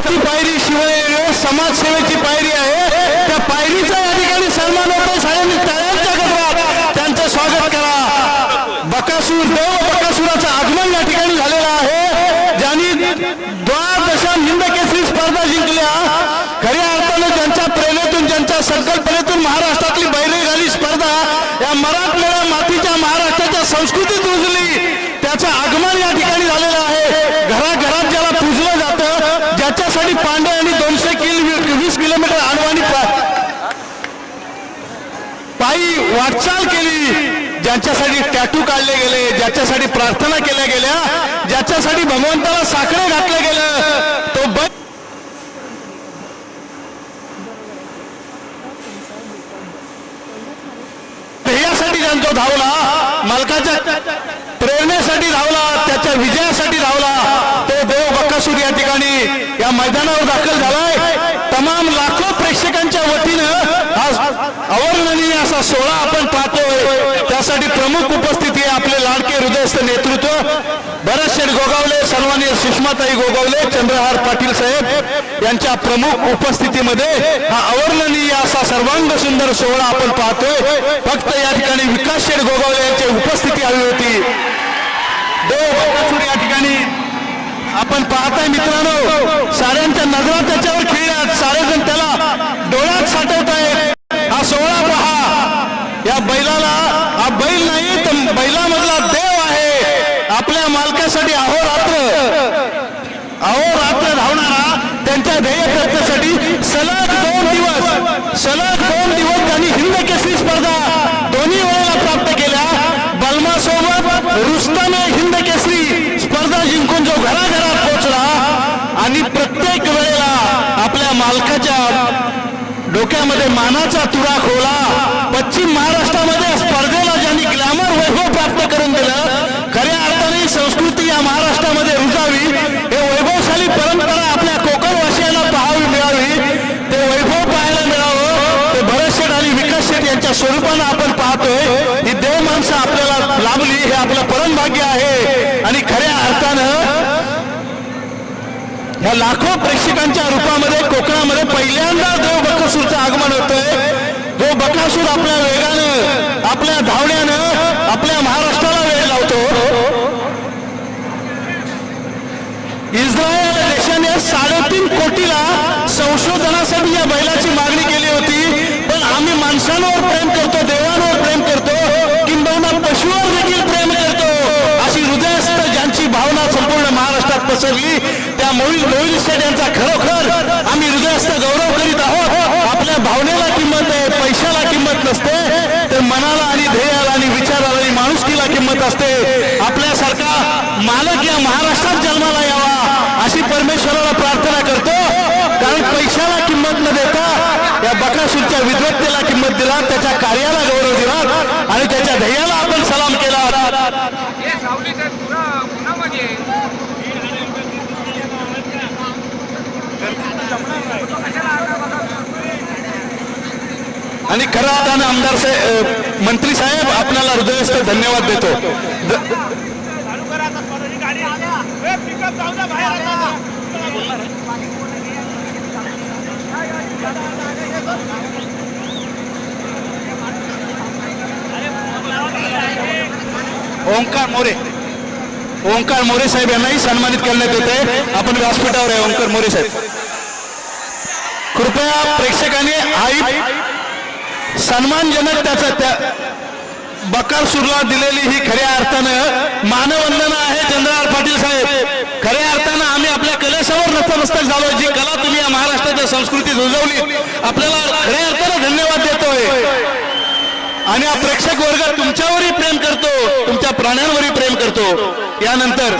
चौथी पायरी शिवाय समाजसेवेची पायरी आहे. त्या पायरीचा या ठिकाणी सन्मान होतो सगळ्यांनी गजरात त्यांचं स्वागत करा. बकासूर देव बकासुराचं आगमन या ठिकाणी झालेलं आहे. ज्यांनी द्वादशाम हिंद केसरी स्पर्धा जिंकल्या. खऱ्या अर्थानं ज्यांच्या प्रेरणेतून ज्यांच्या संकल्पनेतून महाराष्ट्रातली बैलगाडी स्पर्धा या मराठमोळ्या मातीच्या महाराष्ट्राच्या संस्कृतीत रुजली त्याचं आगमन या ठिकाणी झालेलं आहे. त्याच्यासाठी पांडे आणि दोनशे वीस किलोमीटर आडवाणी पायी वाटचाल केली. ज्यांच्यासाठी टॅटू काढले गेले ज्याच्यासाठी प्रार्थना केल्या गेल्या ज्याच्यासाठी भगवंताला साखरे घातलं गेलं तो ब ध्येयासाठी ज्यांचा धावला मालकाच्या प्रेरणेसाठी धावला त्याच्या विजयासाठी धावला तो देव बक्कासूर या ठिकाणी या मैदानावर दाखल झालाय. तमाम लाखो प्रेक्षकांच्या वतीनं आज अवर्णनीय असा सोहळा आपण पाहतोय. त्यासाठी प्रमुख उपस्थिती आहे आपले लाडके हृदयस्थ नेतृत्व भरत शेठ गोगावले सन्माननीय सुषमाताई गोगावले चंद्रहार पाटील साहेब यांच्या प्रमुख उपस्थितीमध्ये हा अवर्णनीय असा सर्वांग सुंदर सोहळा आपण पाहतोय. फक्त या ठिकाणी विकास शेठ गोगावले यांची उपस्थिती हवी होती. दोन या ठिकाणी. आपण पाहताय मित्रांनो साऱ्यांच्या नजरा त्याच्यावर खेळल्यात. सारेजण त्याला डोळ्यात साठवत आहे हा सोहळा पहा. या बैलाला हा बैल नाही तर बैलामधला देव आहे. आपल्या मालकासाठी अहोरात्र. अहोरात्र धावणारा त्यांच्या ध्येय प्रयत्नासाठी सलग दोन दिवस सलग दोन दिवस त्यांनी हिंद केसरी स्पर्धा दोन्ही वेळेला प्राप्त केल्या बलमा सोबत रुस्तमे हिंद केसरी स्पर्धा जिंकून जो घराघरात पोहोचला आणि प्रत्येक वेळेला आपल्या मालकाच्या डोक्यामध्ये मानाचा तुरा खोला. पश्चिम महाराष्ट्रामध्ये स्पर्धेला ज्यांनी ग्लॅमर वैभव प्राप्त करून दिलं खऱ्या अर्थाने संस्कृती या महाराष्ट्रामध्ये रुजावी. हे वैभवशाली परंपरा आपल्या कोकणवासियांना पाहावी मिळावी. ते वैभव पाहायला मिळावं. ते भरत शेठ आणि विकास शेठ यांच्या स्वरूपानं आपण पाहतोय ही देव माणसं आपल्याला लाभली हे आपलं परमभाग्य आहे आणि खऱ्या अर्थानं या लाखो प्रेक्षकांच्या रूपामध्ये कोकणामध्ये पहिल्यांदा देव बकासूरचं आगमन होतंय देव बकासूर आपल्या वेगानं आपल्या धावण्यानं आपल्या महाराष्ट्राला वेळ लावतो. इस्रायल देशाने साडेतीन कोटीला संशोधनासाठी या बैलाची मागणी केली होती पण आम्ही माणसांवर प्रेम करतो देवांवर प्रेम करतो किंबहुना पशुवर देखील प्रेम करतो अशी हृदयस्थ ज्यांची भावना संपूर्ण महाराष्ट्रात पसरली त्या मोहिल मोहिल शेठ यांचा खरोखर आम्ही हृदयस्थ गौरव करीत आहोत. आपल्या भावनेला किंमत आहे पैशाला किंमत नसते. तर मनाला आणि ध्येयाला आणि विचाराला आणि माणुसकीला किंमत असते. आपल्यासारखा मालक या महाराष्ट्रात जन्माला यावा अशी परमेश्वराला प्रार्थना करतो. कारण पैशाला किंमत न देता या बकासूरच्या विद्वत्तेला किंमत दिला त्याच्या कार्याला गौरव दिला आणि त्याच्या ध्येयाला आपण सलाम केला हे सावलीचं पुरा पुण्यामध्ये आणि खरं अर्थानं आमदार साहेब मंत्री साहेब आपल्याला हृदयस्थ धन्यवाद देतो. ओंकार मोरे. ओंकार मोरे साहेब यांनाही सन्मानित करण्यात येत आहे आपण व्यासपीठावर आहे ओंकार मोरे साहेब. कृपया प्रेक्षकांनी आई सन्मानजनक त्याचा त्या बकासूरला दिलेली ही खऱ्या अर्थानं मानवंदना आहे चंद्रलाल पाटील साहेब. खऱ्या अर्थानं आम्ही आपल्या कलेसमोर नतमस्तक झालो जी कला तुम्ही या महाराष्ट्राच्या संस्कृतीत रुजवली. आपल्याला खऱ्या अर्थानं धन्यवाद देतोय. आणि हा प्रेक्षक वर्ग तुमच्यावरही प्रेम करतो तुमच्या प्राण्यांवरही प्रेम करतो. यानंतर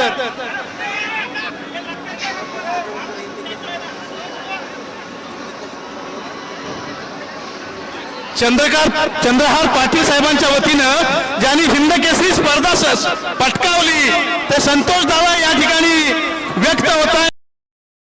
चंद्रकार चंद्रहार पाटील साहेबांच्या वतीनं ज्यांनी हिंद केसरी स्पर्धा पटकावली ते संतोष दादा या ठिकाणी व्यक्त होत आहे